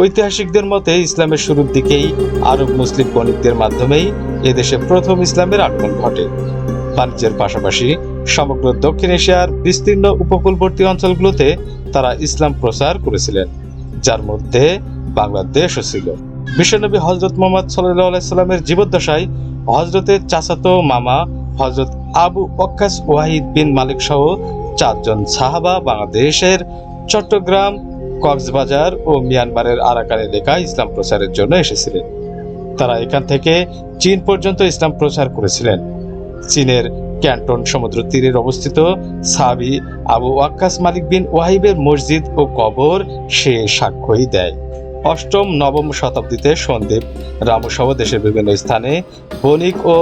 ঐতিহাসিকদের মতে ইসলামের শুরুর দিকেই আরব মুসলিম বণিকদের মাধ্যমেই এদেশে প্রথম ইসলামের আগমন ঘটে। বাণিজ্যের পাশাপাশি সমগ্র দক্ষিণ এশিয়ার বিস্তীর্ণ উপকূলবর্তী অঞ্চলগুলোতে তারা ইসলাম প্রচার করেছিলেন, যার মধ্যে বাংলাদেশও ছিল। বিশ্বনবী হজরত মোহাম্মদ সাল্লাহ জীবদ্দশায় হজরতের চাচাতো মামা হজরত আবু ওয়াক্কাস ওয়াহিদ বিন মালিক সহ চারজন সাহাবা বাংলাদেশের চট্টগ্রাম কক্সবাজার ও মিয়ানমারের আরাকান এলাকায় ইসলাম প্রচারের জন্য এসেছিলেন। তারা এখান থেকে চীন পর্যন্ত ইসলাম প্রচার করেছিলেন। চীনের ক্যান্টন সমুদ্র তীরে অবস্থিত সাবি আবু ওয়াক্কাস মালিক বিন ওয়াহিবের মসজিদ ও কবর সে সাক্ষ্যই দেয়। অষ্টম, নবম শতাব্দীতে সন্দীপ রামসহ দেশের বিভিন্ন স্থানে বণিক ও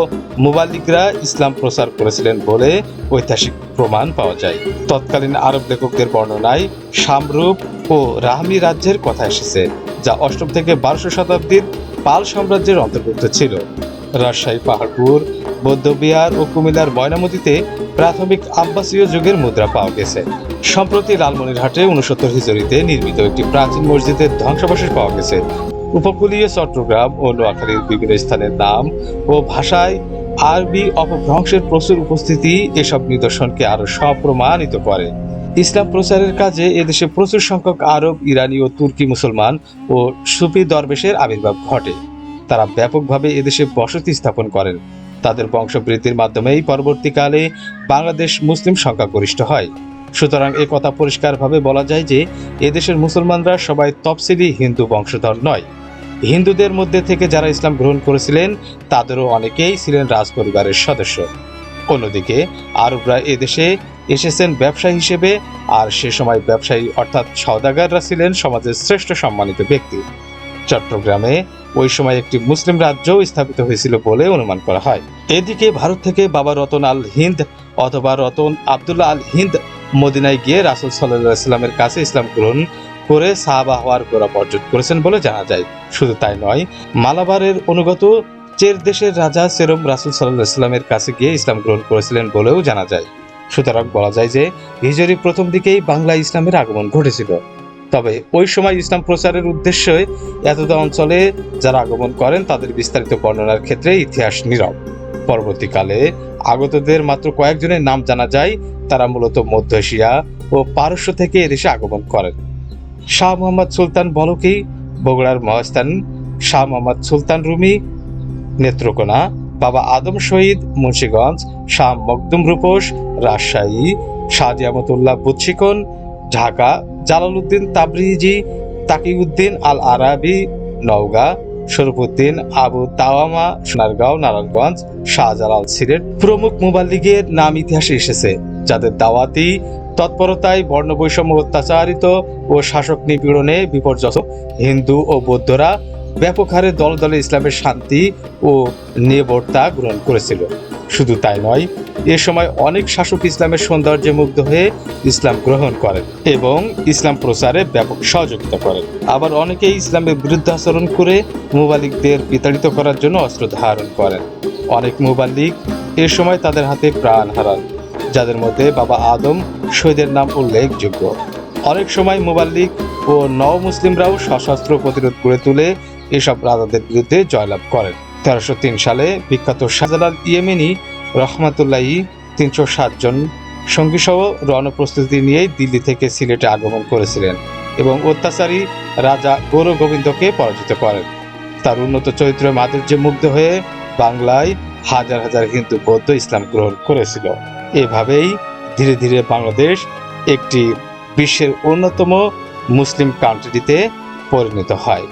মুবালিকরা ইসলাম প্রচার করেছিলেন বলে ঐতিহাসিক প্রমাণ পাওয়া যায়। তৎকালীন আরব লেখকদের বর্ণনায় শামরূপ ও রাহমি রাজ্যের কথা এসেছে, যা অষ্টম থেকে বারোশো শতাব্দীর পাল সাম্রাজ্যের অন্তর্ভুক্ত ছিল। রাজশাহী, পাহাড়পুর বৌদ্ধবিহার ও কুমিল্লার ময়নামতিতে প্রাথমিক আব্বাসীয় যুগের মুদ্রা পাওয়া গেছে। সম্প্রতি লালমনিরহাটে উনসত্তর হিজরিতে নির্মিত একটি প্রাচীন মসজিদের ধ্বংসাবশেষ পাওয়া গেছে। উপকূলীয় চট্টগ্রাম ও নোয়াখালীর বিভিন্ন স্থানের নাম ও ভাষায় আরবি অপভ্রংশের প্রচুর উপস্থিতি এসব নিদর্শনকে আরও সপ্রমাণিত করে। ইসলাম প্রচারের কাজে এদেশে প্রচুর সংখ্যক আরব, ইরানি ও তুর্কি মুসলমান ও সুফি দরবেশের আবির্ভাব ঘটে। তারা ব্যাপকভাবে এদেশে বসতি স্থাপন করেন। তাদের বংশবৃদ্ধির মাধ্যমেই পরবর্তীকালে বাংলাদেশ মুসলিম সংখ্যাগরিষ্ঠ হয়। সুতরাং কথা পরিষ্কারভাবে বলা যায় যে, এদেশের মুসলমানরা সবাই তফসিলি হিন্দু বংশধর নয়। হিন্দুদের মধ্যে থেকে যারা ইসলাম গ্রহণ করেছিলেন, তাদেরও অনেকেই ছিলেন রাজ পরিবারের সদস্য। অন্যদিকে, আরবরা এদেশে এসেছেন ব্যবসায়ী হিসেবে, আর সে সময় ব্যবসায়ী অর্থাৎ সওদাগাররা ছিলেন সমাজের শ্রেষ্ঠ সম্মানিত ব্যক্তি। চট্টগ্রামে ওই সময় একটি মুসলিম রাজ্যও স্থাপিত হয়েছিল বলে অনুমান করা হয়। এদিকে ভারত থেকে বাবা রতন আল হিন্দ অথবা রতন আবদুল্লাহ আল হিন্দ মদিনায় গিয়ে রাসুল সাল্লাহ সাল্লামের কাছে ইসলাম গ্রহণ করে সাহাবা হওয়ার গোড়াপ অর্জন করেছেন বলে জানা যায়। শুধু তাই নয়, মালাবারের অনুগত চের দেশের রাজা সেরম রাসুল সাল্লাহ ইসলামের কাছে গিয়ে ইসলাম গ্রহণ করেছিলেন বলেও জানা যায়। সুতরাং বলা যায় যে হিজরি প্রথম দিকেই বাংলা ইসলামের আগমন ঘটেছিল। তবে ওই সময় ইসলাম প্রচারের উদ্দেশ্যে এতটা অঞ্চলে যারা আগমন করেন, তাদের বিস্তারিত বর্ণনার ক্ষেত্রে ইতিহাস নীরব। পরবর্তীকালে আগতদের মাত্র কয়েকজনের নাম জানা যায়, তারা মূলত মধ্য এশিয়া ও পারস্য থেকে এদেশে আগমন করেন। শাহ মোহাম্মদ সুলতান বলকি বগুড়ার মহাস্তান শাহ মোহাম্মদ সুলতান রুমি, নেত্রকোনা, বাবা আদম শহীদ, মুন্সীগঞ্জ, শাহ মকদুম রূপোস রাজশাহী, শাহ জিয়ামতুল্লাহ বুৎসিকন, ঢাকা জালালউদ্দিন তাবরিজি, তাকিউদ্দিন আল আরাবি নওগাঁ, শরফুদ্দিন আবু তাওয়ামা, সোনারগাঁও, নারায়ণগঞ্জ, শাহজালাল সিলেট প্রমুখ মুবাল্লিগের নাম ইতিহাসে এসেছে, যাদের দাওয়াতি তৎপরতায় বর্ণবৈষম্য অত্যাচারিত ও শাসক নিপীড়নে বিপর্যস্ত হিন্দু ও বৌদ্ধরা ব্যাপক হারে দলে দলে ইসলামের শান্তি ও নিরাপত্তা গ্রহণ করেছিল। শুধু তাই নয়, এ সময় অনেক শাসক ইসলামের সৌন্দর্যে মুগ্ধ হয়ে ইসলাম গ্রহণ করেন এবং ইসলাম প্রচারে ব্যাপক সহযোগিতা করেন। আবার অনেকেই ইসলামের বিরুদ্ধে আচরণ করে মুবালিকদের বিতাড়িত করার জন্য অস্ত্র ধারণ করেন। অনেক মুবাল্লিক এ সময় তাদের হাতে প্রাণ হারান, যাদের মধ্যে বাবা আদম, শহীদের নাম উল্লেখযোগ্য। অনেক সময় মুবাল্লিক ও নও মুসলিমরাও সশস্ত্র প্রতিরোধ গড়ে তুলে এসব রাজাদের বিরুদ্ধে জয়লাভ করেন। তেরোশো তিন সালে বিখ্যাত শাহজালাল ইয়েমেনি রহমাতুল্লাহি তিনশো সাতজন সঙ্গীসহ রণপ্রস্তুতি নিয়েই দিল্লি থেকে সিলেটে আগমন করেছিলেন এবং অত্যাচারী রাজা গৌর গোবিন্দকে পরাজিত করেন। তার উন্নত চরিত্র মাধুর্যে মুগ্ধ হয়ে বাংলায় হাজার হাজার হিন্দু বৌদ্ধ ইসলাম গ্রহণ করেছিল। এভাবেই ধীরে ধীরে বাংলাদেশ একটি বিশ্বের অন্যতম মুসলিম কান্ট্রিতে পরিণত হয়।